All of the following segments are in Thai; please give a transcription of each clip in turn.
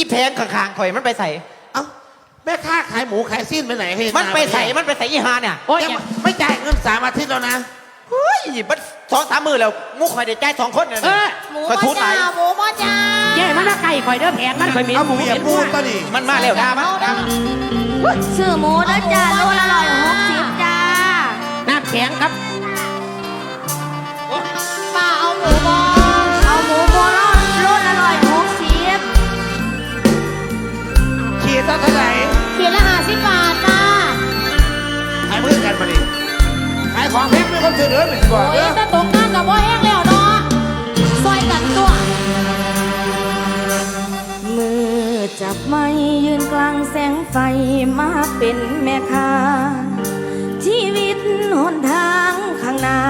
อีแพงข้างๆข่อยมันไปใส่ เอ้าแม่ค้าขายหมูขายสิ้นไปไหนให้มันไปใส่ มันไปใส่อีหาเนี่ยโอ้ยยังไม่จ่ายเงินสามอาทิตย์แล้วนะเฮ้ยมันสองสามมือแล้วงูข่อยได้ใจายสองคนเนี่ยเออหมูข่อยบ่ทุดไหลจ้าหมูบ่จ้าเย่มันละไก่ข่อยเด้อแผงมันข่อยมีเอาหมูเปียกปูนก็ดิมันมาแล้วดามันดามันซื้อหมูเด้อจ้าโลละร้อยหกสิบจ้าน้ำแข็งครับ เท่าเท่าไหร่ขีดละห้าสิบบาทจ้าขายมือกันมาดิขายของแพงไม่คนซื้อเด้อหนึ่งกว่าโอ้เด้ยอถ้าตกงานกับว่าแห้งแล้วเนาะซอยกันตัว มือจับไม้ยืนกลางแสงไฟมาเป็นแม่ค้าชีวิตหนทางข้างหน้า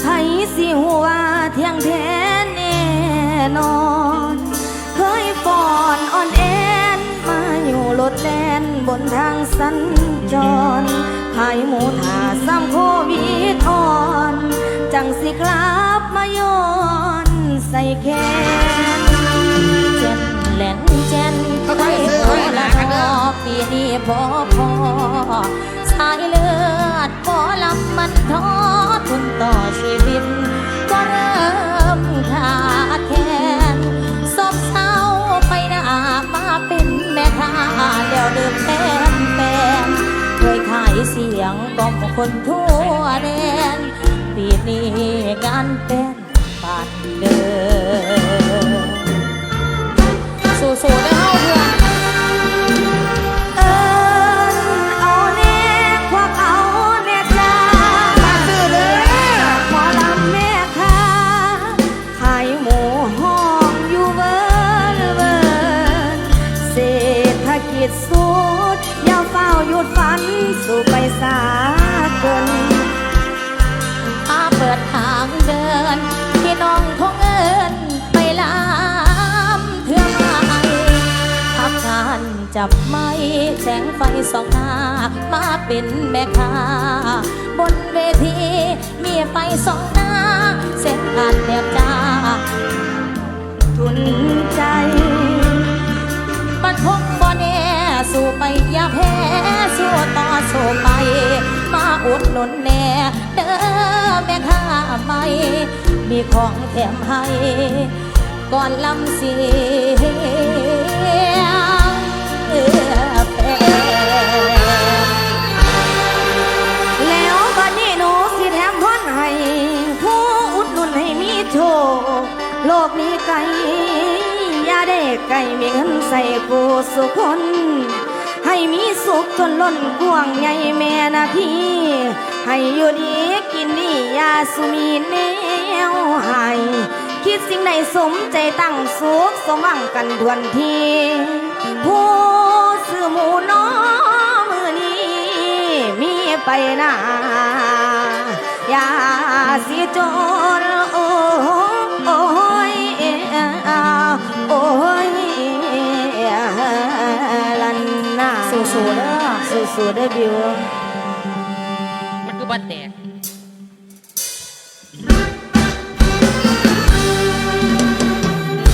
ไผสิหัวาเที่ยงแท้แน่นอน รถแลนบนทางสัญจรขายหมูถาซ้ำโควิดอ่อน จังสิกลับมาย้อนใส่แขนเจนแหลนเจนไว้โอละนอปีนี้พอพอสายเลือดพอลำมันท้อทุนต่อชีวิต งกล่อมคนทั่วแดนปีนี้งานเป็นปานเดิมสู้ๆเด้อเฮาเพื่อน สองหน้า เส้นผ่านแบบจ้าทุนใจมันคงบ่แน่สู้ไปอย่าแพ้สู้ต่อสู้ไป มาอุดหนุนแน่เด้อแม่ค้าใหม่มีของแถมให้ ก่อนลำเสีย ไกลมีเงินใส่กูสุคน ให้มีสุขจนล้นกวางใหญ่แม่นาที ให้อยู่ดีกินดีอยาสุมีแนวให้คิดสิ่งใดสมใจตั้งสุขสมหวังกันทวนทีผู้ซื้อหมูน้อมือนี้มีไปนาอย่าสิจน สู้ๆเด้อสู้ๆเด้อบิวมันคือบ้านแตก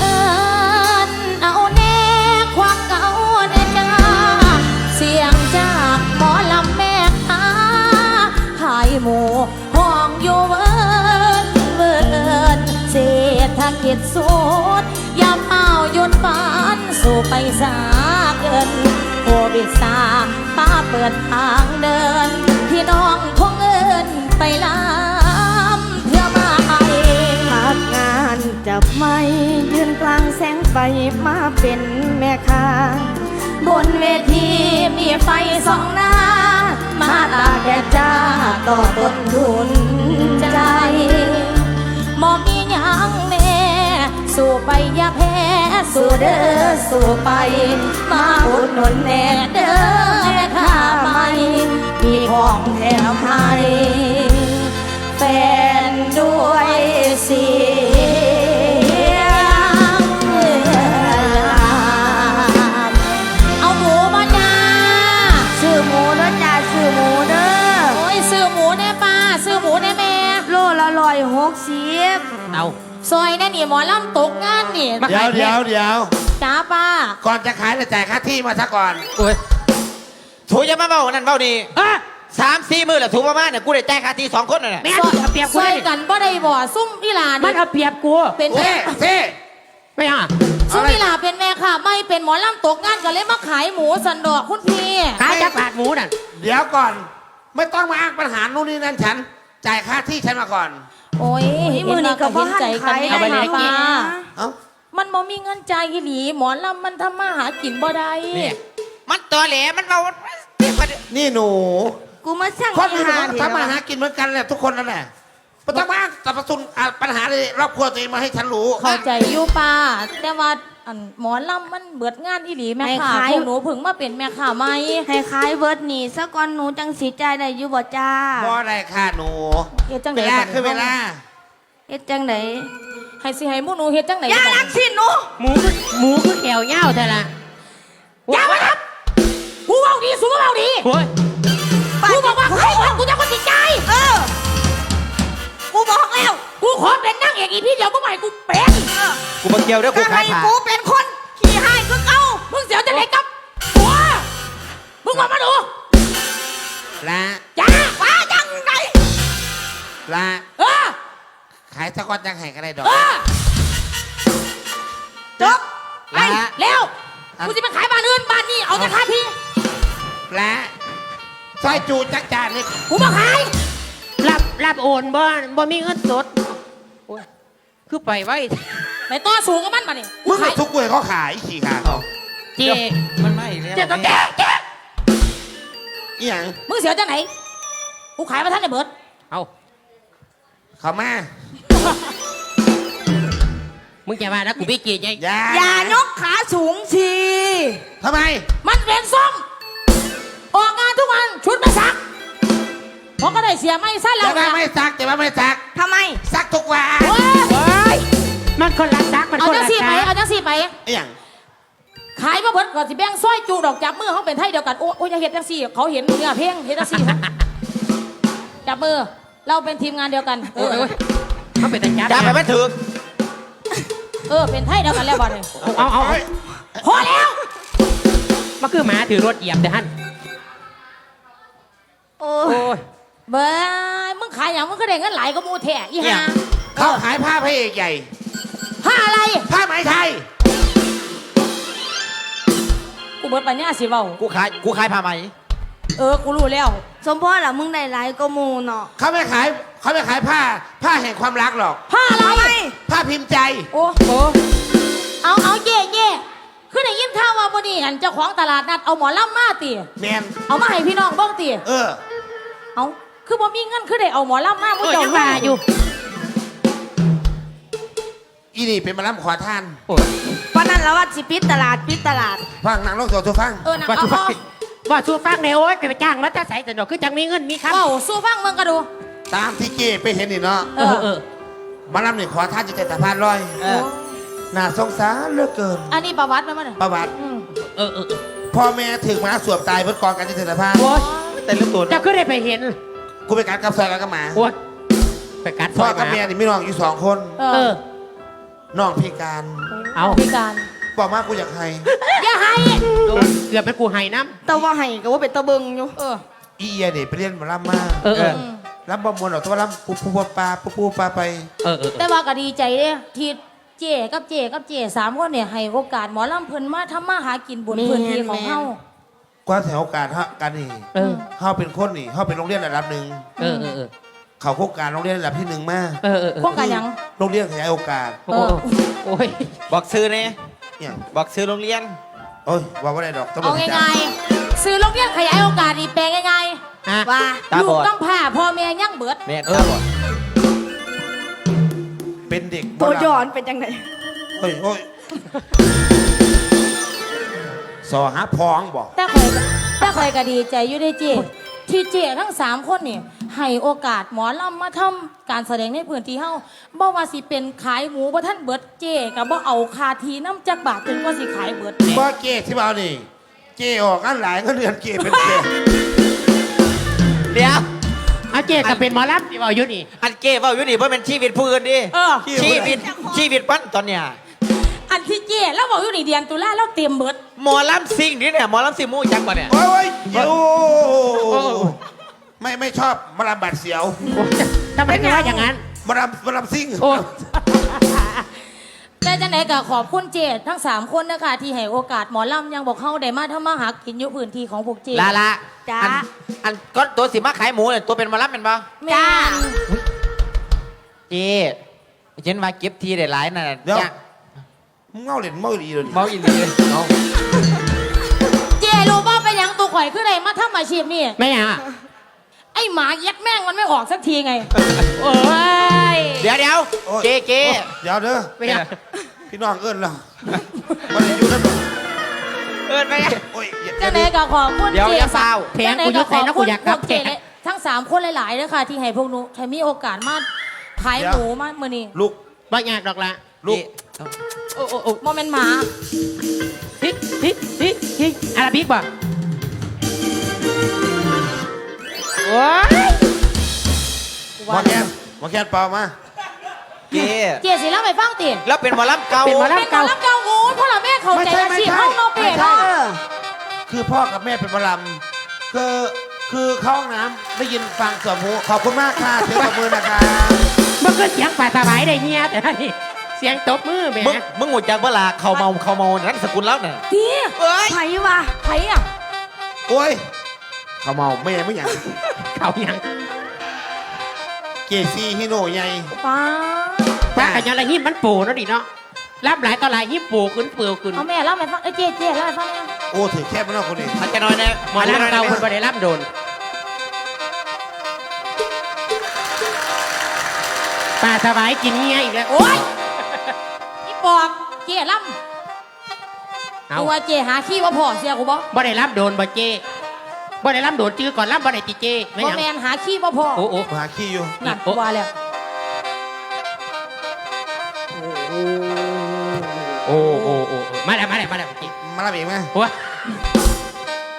เอินเอาแน่ควักเอาแน่จ้าเสียงจากหมอลำแม่ค้าขายหมูห้องอยู่เวิร์นเวิร์นเศรษฐกิจสุดอย่าเฝ้าหยุดฝันสู่ไปสาเกิน โควิดซาป้าเปิดทางเดิน พี่น้องคงเอินไปลำเพื่อมาให้พักงานจับไม้ยืนกลางแสงไฟมาเป็นแม่ค้าบนเวทีมีไฟสองหน้า มาตาแก่จ้าต่อต้นทุนใจมอมีหยัง สู้ไปอย่าแพ้ สู้เด้อสู้ไป มาอุดหนุนแน่เด้อแม่ค้าใหม่มีของแถมให้แฟนด้วยเสียงเอาหมูมาจ้าซื้อหมูเด้อจ้าซื้อหมูเด้อโอ้ยซื้อหมูแน่ป้าซื้อหมูแน่แม่โลละร้อยหกสิบเอา ซอยแน่นี่หมอลำตกงานนี่เดี๋ยวเดี๋ยวเดี๋ยวจ้าป้าก่อนจะขายจะจ่ายค่าที่มาซะก่อนโอ้ยถูอย่ามาเบ้านั่นเบ้านี่อะสามสี่มือแหละถูประมาณเนี่ยกูได้จ่ายค่าที่สองคนน่ะเนี่ยแม่นเอาเปรียบกูช่วยเลยกันบ่ได้บ่ซุ่มอีหลามันนี่เอาเปรียบกูเป็นเซ่แม่เซ่ไม่อะซุ่มอีหลาเป็นแม่ค่ะ ไม่เป็นหมอลำตกงานก็เลยมาขายหมูสันดอกคุณพี่ขายจะปาดหมูนั่นเดี๋ยวก่อน ไม่ต้องมาอ้างปัญหานู่นนี่นั่นฉัน จ่ายค่าที่ฉันมาก่อน โอ้ยนี่มือนี่ก็บ่เห็นหันใจกันขายแน่ได้ค่ะอยู่ป้านะเอ้ามันบ่มีเงินจ่ายอีหลีหมอลำมันทำมาหากินบ่ได้เนี่ยมันตัวแหลมันเบานี่หนู กูมาสั่งคนอื่นอาหารมันทำมาหากินเหมือนกันแหละทุกคนนั่นแหละไม่ต้องมาอ้างแต่ประสุนอะปัญหาในรอบครัวตัวเองมาให้ฉันรู้ เข้าใจอยู่ป้าแต่ว่า อันหมอลำมันเบิดงานอีหลีแม่ค่ะพวกหนูเพิ่งมาเป็นแม่ค่ะไหมให้ขายเบิร์ดนี่สักก่อนหนูจังสีใจายได้อยู่บ่จ้าบ่ได้ค่ะหนูเฮ็ดจังเวได๋ลาคือเวลาเฮ็ดจังไดให้สิให้หมู่หนูเฮ็ดจังได๋อย่ารักสิหนูหมูคือหมูคือแขวเง่าเท่าละอย่ามาทับกูเว้าดีสู้เว้าดีโอ้ยกูบอกว่าใครว่ากูจะคนติดใจเออกูบอกแล้วกูขอเป็นนางเอกอีพี่เดียวมึงใหม่กูเป็ นกูมาเกี่ยวด้วยกูก็ขาให้ยผ้ากูเป็นคนขี่ให้ก็เก่ามึงเสียวจะไหนกับหัวมึงมามาดูละจ้าว่าจังไดละเออขายสะก้อนจังไห้ก็ได้ดอก เออจบไปเร็วกูจะไปขายบ้านอื่นบ้านนี้เอาแต่ค่าที่ละซอยจูจักจานนี่กูมาขายรับรับโอนบ่บ่มีเงินสดโอ้ยคือไปไว้ ไปต่อสูงกับมันมาเนี่ยมึงกับทุกเวยเขาขายขี่ขาเขาเจมันไม่แล้วเจก็แจ๊แจ๊อีหยังมึงเสียวจังไหนกูขายมาท่านในเบิร์ดเอาเขามามึงจะมานะกูพี่เกียร์ไงอย่าอย่ายกขาสูงทีทำไม มันเป็นส้มออกงานทุกวันชุดไม่ซักเพราะก็ได้เสียไม่สั้นแล้จะวว่านะไม่ซักจะว่าไม่ซักทำไมซักทุกวัน ไปอีหยังขายมาเบิดก่อนสิแบ่งสร้อยจูดอกจับมือเขาเป็นไทยเดียวกันโอ้โอ้ยอย่าเห็นจังสี่ เขาเห็นเนื้อเพลงเห็นจังสี่ครับจับมือเราเป็นทีมงานเดียวกัน เอโอ้ยอ โอ้ยเขาเป็นตาจับจับไปไม่ถึงเออ เป็นไทยเดียวกันแล้วบอลเลยเอาเอาเอาเฮ้ยพอแล้ว มันคือหมาถือรถเหยียบแต่ฮั่นโอ้โอ้ยเบ้ยมึงขายอย่างมึงก็ได้เงินหลายก็มูแท้อีห่าเขาขายผ้าพระเอกใหญ่ผ้าอะไร ผ้าไหมไทย กูเบิดปัญญาสิเว้ากูขายกูขายผ้าไหมเออ กูรู้แล้ว สมพ่อล่ะมึงได้หลายก็มูเนาะเขาไม่ขายเขาไม่ขายผ้า ผ้าแห่งความรักหรอก ผ้าอะไร ผ้าพิมพ์ใจ โอ้โหเอาเอาเย่เย่คือได้ยินข่าวว่าวันนี้อันเจ้าของตลาดนัดเอาหมอลำมาตีแมนเอามาให้พี่น้องเบ้างตีเออ เอาคือบ่มีเงินคือได้เอาหมอลำมาโอ้ผู้ยเจ้ายังว่าอยู่ อีนี่เป็นมาล่ำขอทานโอ้ยวันนั้นเราว่าสิปิดตลาดปิดตลาด ฟังหนังโลกโซทุฟังเออนะว่าเอาสู้ฟัเอางว่าสู้ฟังในโอ้ยไปจ้างแล้วจะใส่แต่ดอกคือจังมีเงินมีคำเอาสู้ฟังมึงก็ดู ตามที่เก้ไปเห็นนี่เนาะเออเออ มาล่ำนี่ขอทานจะแต่สะพานลอยเออ น่าสงสารเหลือเกินอันนี้ประวัติไหมมันประวัติอืมเออเออเออพ่อแม่ถึงมาสวบตายเพื่อกองกันที่สะพานโอ้ยแต่เรื่องตัวเจ้าคือได้ไปเห็นกูไปการกับซอยกันกับหมาโอ้ยไปกัดซพ่ออยกับมาแม่นี่มีน้องอยู่สองคน เอเอออ น้องพิการเอา พิการบอกมากูอยากให้อย่าให้เกือบเป็นกูไห้น้แต่ว่าให้ก็ว่าเป็นตะเบิงอยู่เอออีเอียเนี่ยไปเรียนหมาล่ำมาำเออเอออืมล่ำบอมวนหรอกแต่ว่าล่ำปูปูปลาปลาปูปูปลาไป เออเออแต่ว่าก็ดีใจเด้ที่เจกับเจกับเจสามคนเนี่ยให้โอกาสหมอลำเพิ่นมาทำมาหากินบนพื้นที่ของเฮา กว่าแถวโอกาสฮะกันนี่เออเฮาเป็นคนนี่เฮาเป็นโรงเรียนระดับหนึ่งเออเออเออ เขาโครงการโรงเรียนระดับที่หนึ่งมาเออเออโครงการหยัง โรงเรียนขยายโอกาสโอ้โอ้ยบอกซื้อเนี่ยเนี่ยบอกซื้อโรงเรียน โอ้ยว่าว่าได้ดอกตำรวเอาจจับง่ายๆซื้อโรงเรียนขยายโอกาสนี่แปลงง่ายอะว่าตาๆลูบกอดต้องพาพ่อแม่ยั่งเบิด แม่ตาบอดเป็นเด็กตัวบ่หลับย้อนเป็นจังไดโอ้ยโอ้ยสอหาพองบอกแต่คอยก็แต่คอยก็ดีใจอยู่ได้เจที่เจทั้งสามคนนี่ ให้โอกาสหมอลำมาทำการแสดงในพื้นที่เฮาบ่ว่าสิเป็นขายหมูบ่ท่านเบิดเจก็บ่เอาคาทีน้ำจักบาทจนกว่าสิขายเบิดบ่เกที่เอานี่เกออกอันหลายเงินเดือนเกเป็นเกเดี๋ยว เอาเจ๊ก็เป็นหมอลำที่บอกอยู่นี่ อันเก้เว่าอยู่นี่เพราะเป็นชีวิตผู้อื่นดิเออ ชีวิตชีวิตปั้นตอนเนี้ยอันอันที่เจ๊แล้วบอกอยู่นี่เดียนตุลาแล้วเตรียมเบิดหมอลำซิงนี่เนี่ยหมอลำซิงมูจักปะเนี่ย โอ้ยโอ้ ไม่ไม่ชอบมาลำบัดเสียวทำไมถึงว่าอย่างนั้น มาลำมาลำซิ่ง โอ้ แต่จังไหนก็ขอบคุณเจ๊ทั้งสามคนนะคะที่ให้โอกาสหมอลำยังบอกเข้าได้มาทำมาหากินอยู่พื้นที่ของพวกเจ๊ลาละจ้า อันอันก็ตัวสิมาขายหมูเนี่ยตัวเป็นหมอลำเป็นปะแม่นเจ๊เช่นว่าเก็บทีได้หลายน่ะเดี๋ยว จ้ะมึงเงาเหรียญเมาดีเลยเมาอีหลีเลยเอาเจ๊รู้ป่ะเป็นหยังตัวข่อยคือได้มาทำอาชีพนี่ ไม่อะ ไอ้หมายัดแม่งมันไม่ออกสักทีไง โอ้ย เดี๋ยวเดี๋ยวโอ้ย เจ๊เจ๊โอ้ยเดี๋ยวเด้อไม่อะพี่น้องเอิ้นเรามันอยู่นั่นบ่เอินไปไงโอ้ยอย่าจังไหนก็ขอบคุณเดี๋ยวเจ๊อย่าเศร้าแพงกูยกใจนะกูอยากกลับพวเจ๊และทั้งสามคนหลายๆเลยค่ะ ที่ให้พวกหนูให้มีโอกาสมาขายหมูมาเมื่อนี้ลูก บ่ยากดอกละลูก โอ้โอ้โอ้โมเมนต์หมา ฮิฮิฮิฮิอาราบิกบ่ โอ้ยหมอแคนหมอแคนเปล่ามาเจ๊เจ๊สิเล่าไปฟังติแล้วเป็นหมอลำเก่าเป็นหมอเป็นลำหมอเก่าลำเก่าโอ้ยพ่อละแม่เข้าใจอาชีพห้องนอกเปรตเอเนาะอคือพ่อกับแม่เป็นหมอลำคือคือเข้าห้องน้ำได้ยินฟังเสียงหูขอบคุณมากค่ะเสียงตบมือนะคะมันก็เสียงป่าสบายได้เฮียแต่นี่เสียงตบมือแหม่มึงมึงหูจักเวลาเขาเมาเขาเมานั่นสกุลแล้วเนี่ยตีเอ้ยไผวะไผอะโอ้ย เขาเมาแม่ไม่อยากเขายังเกซีฮิโนใหญ่ป้าป้ากันยังไรหิมมันปูเนาะดิเนาะรับหลายต่อหลายหิมปูขึ้นเปลือขึ้นเอาแม่เล่าไปฟังเอ้ยเจ๊เจ๊เล่าไปฟังเนี่ยโอ้ถือแคบมากคนนี้มันจะน้อยแน่หมอลำเก่าคนบ่ได้รับโดนป้าสบายกินเฮียอีกแล้วโอ้ยอีปอบเจ๊ล่ำเอาตัวเจ๊หาขี้ว่าพ่อเสียกูบ่บ่ได้รับโดนบ่เจ้ บ่ได้รับโดนจื้อก่อนรับบ่ได้ติเจ้ไม่บ่หยังแมนหาขี้ว่าพ่อโอ้โอ้มาหาขี้อยู่นั่นว่าแล้วโอ้โอ้โอ้มาแล้วมาแล้วมาแล้วเจ้มารับเองไหมโอ้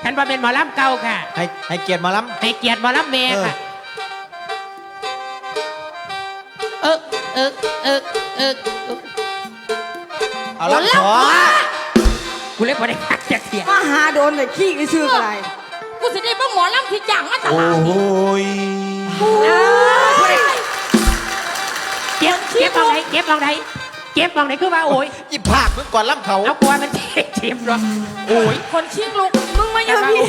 ฉันว่าเป็นหมอลำเก่าค่ะให้ให้เกียรติหมอลให้เกียรติหมอลำเมค่ะเออเออเออเออเออำเอาลำขอกูเลยบ่ได้พักจากเสีย มาหาโดนเลยขี้ชื่ออะไร กูสิได้เบิ่งหมอลำที่จ้างมาตโอ้ลาดโหนี่ยเก็บเก็บมองไหนเก็บมองไหนเก็บมองไหนคือว่าโอ้ยอีภาคมึงก่อนลำเขาเอากลัวมันเจ็บเจ็บหรอโอ้ยคนชิงลูกมึงมาอยู่พี่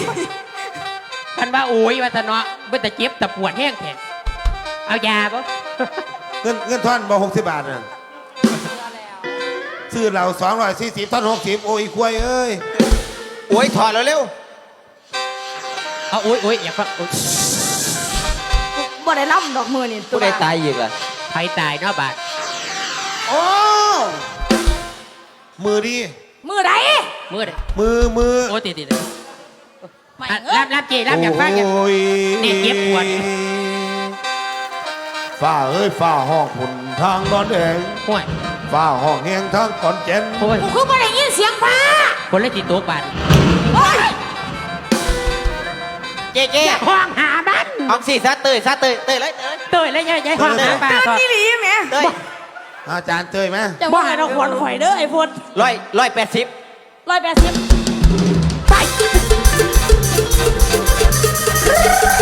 มันว่าโอ้ยว่าแต่เนาะเมื่อแต่เจ็บแต่ปวดแห้งแท้เอายาปะเงินเงินท่อนบอหกสิบบาทน่ะซื้อเราสองร้อยสี่สิบท่อนหกสิบโอ้ยควายเอ้ยโอ้ยถอดแล้วเร็ว เอาโอ้ยโอ้ยอย่าฟังโอ้ยบ่ได้ล่ำดอกมือนี่ผู้ใดตายอีกล่ะใครตายเนาะบาดโอ้มือดีมือใดมือเด้มือมือโอ้ยติดติดติดไม่อะเอ้รัยบรับเจรับอยากฟังอยากโอ้ยนี่เจ็บปวดฝ้าเอ้ยฝ้าห้องผุนทางนอนแดงห่วยฝ้าห้องแหงทางขอนแก่นโอ้ยกูคือบ่ได้ยินเสียงฟ้าคนเล่นติดตัวบาดโอ้ย เจ๊เจ๊อย่าห้องหามันเอาสิซะเตยซะเตยเตยเลยเตย เตยแล้วยายยายห้องหาปลาเตือนก่อนนี่หลีแหม่เตยอาจารย์เตยไหมจะว่าเราขวนข่อยเด้อไอ้พดร้อยร้อยแปดสิบร้อยแปดสิบไปไป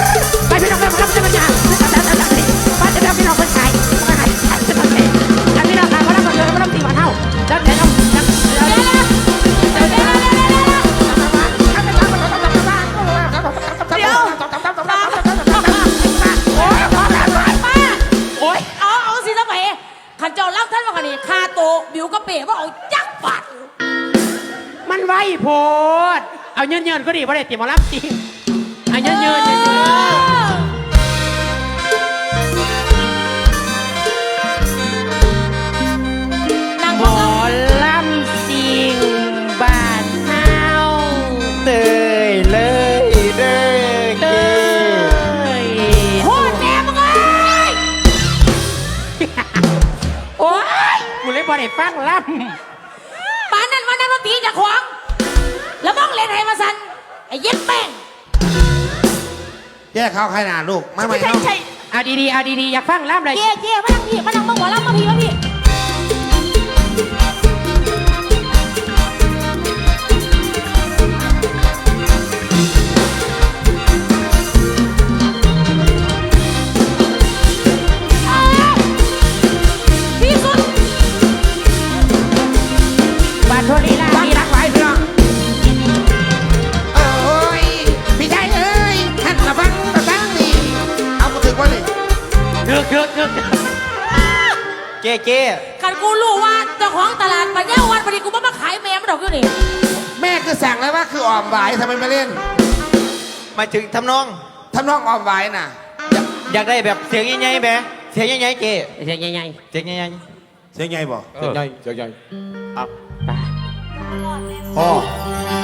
นเงินก็ดีเพราะได้ตีมารับจริงอาเงินเงินเงินเงินหมอลำสิงบานเฮาเตยเลยเด้อเตเจ๊ยโคตรแม่มึงเอ้ยโอ้ยกูเลยบ่ได้ฟังลำปานนั้นวันนั้นมาตีจากขวางแล้วบ้องเล่นให้มาสัน เย็ดแป้ง แยกเขาใครหนาลูกมาใหม่ใช่เนาะใช่ำเอาดีๆ เอาดีๆ อยากฟังลำเลย เจ๊เจ๊มานั่งพี่มานั่งมาหัวลำมาพี่มาพี่ ไมไม่เล่นหมายถึงทำนอง ทำน้องอ่อมหวายน่ะอยากอยากได้แบบเสียงใหญ่ๆแบเสียงใหญ่ๆเจ๊เสียงใหญ่เสียงใหญ่เสียงไงบอกๆเสียงใหญ่เสียงใหญ่ๆไปพ่อ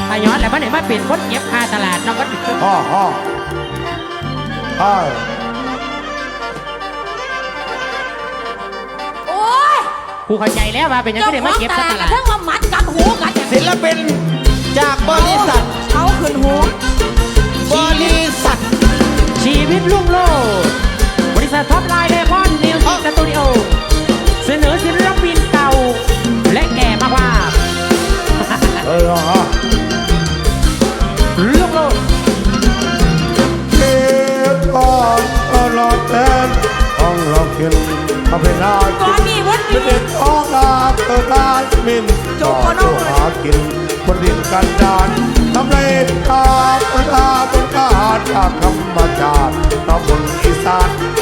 พาย้อนแล้วมันไหนมาเป็นคนเก็บค่าตลาดน้องก็พ่อพ่อพ่อโอ้ยกูเข้าใจแล้วว่าเป็นหยังเจ้าก็ได้ขมาองเก็บตค่าลาดตกระลาดทั่งมามัดกัดหูกัดอย่างศิลปินจากบริษัท เอาขึ้นหูบริษัทชีวิตลุ่งโลดบริษัทท็อปไลน์เลม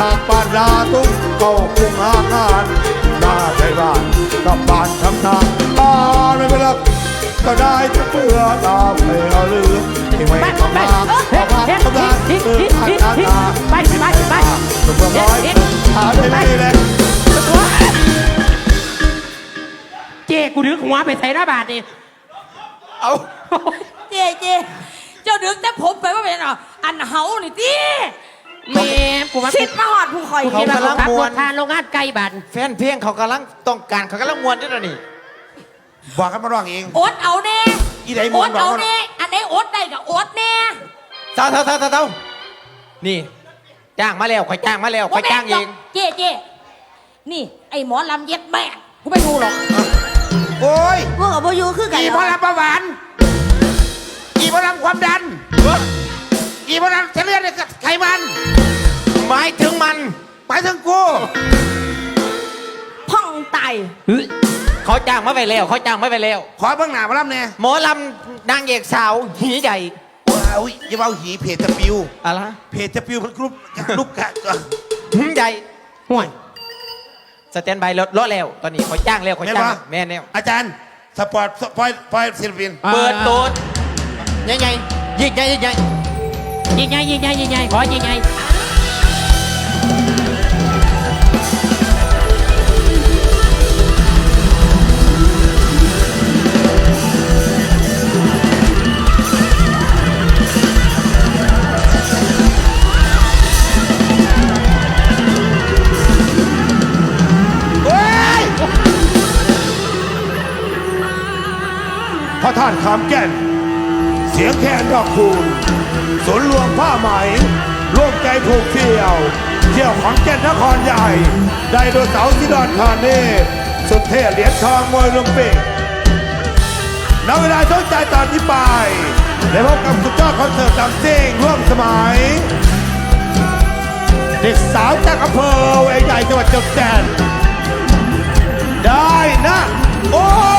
ตุ้งเข้าคุ้งอาหารหน้าไทยบ้านกับบ้านทำนาตาไม่เป็นไรก็ได้จะเพื่อตามไปเอาลืมที่ไม่ไปทำไปมาเฮ้ยทำมาเฮ้ยทำมาเฮ้ยเออเฮ้ยทำเฮ้ยงาไปไปไปสุภาพร้อยหาได้ไม่เลยเจ๊กูดึงหัวไปใส่หน้าบาทนี่เอาเจ๊เจ๊เจ้าดึงแต่ผมไปว่าเป็นอะอันเฮานี่ตี แม่กูว่าสิทธิ์มาหอดผู้คอยกูคิดว่าเขาขับรถทานโรงงานไก่บันแฟนเพลงเขากำลังต้องการเขากำลังมวนด้วยนะนี่บอกกันมาร้องเองอดเอาแน่อีไหนมอวนดบอกเอาว่าแน่อันไหนอดได้ก็อดแน่เท่าเท่าเท่าเท่าเท่านี่ จ้างมาแล้วคอยจ้างมาแล้วคอยจ้างเอง เจ๊เจ๊นี่ ไอ้หมอลำเย็ดแม่กูไม่ดูหรอกโอ้ยพวกกับโบอยูคือกันอีพลังประหวานอีพลังความดัน อีพลังเฉลี่ยในไขมันหมายถึงมันหมายถึงกูพ่องไตเขาจ้างมาไปแล้วเขาจ้างมาไปแล้ว ขอเบื้องหน้ามาล่ำเนี่ยหมอลำนางเอกสาวหีใหญ่ว้าวอย่าเอาหีเพจจะปิว อะไรเพจจะปิวมันกรุ๊ปลูกกะหีใหญ่ห่วยสแตนบายรถรถแล้ว ตอนนี้เขาจ้างแล้วเขาแม่นจ้างปะแม่นแล้วอาจารย์สปอร์ตสปอยปอยศิลปิน เปิดตูดใหญ่ใหญ่ยิ่งใหญ่ยิ่งใหญ่ ยิ่งใหญ่ยิ่งใหญ่ยิ่งใหญ่ขอยิ่งใหญ่พระธาตุขามแก่น สียงแทนดอกคูณสนรวงผ้าไหม ร่วมใจผูกเที่ยว เที่ยวของแก่นนครใหญ่ ได้โดยเสาที่ดอนคานีสุดเท่เหรียญทองมวยลุมปิกณเวลาช่วใจตอนที่ไปได้พบกับสุดยอดคอนเสิร์ตตามเสียงร่วมสมัย เด็กสาวจากอำเภอเวงใหญ่จังหวัดจุฬยงแสนได้นะ โอ้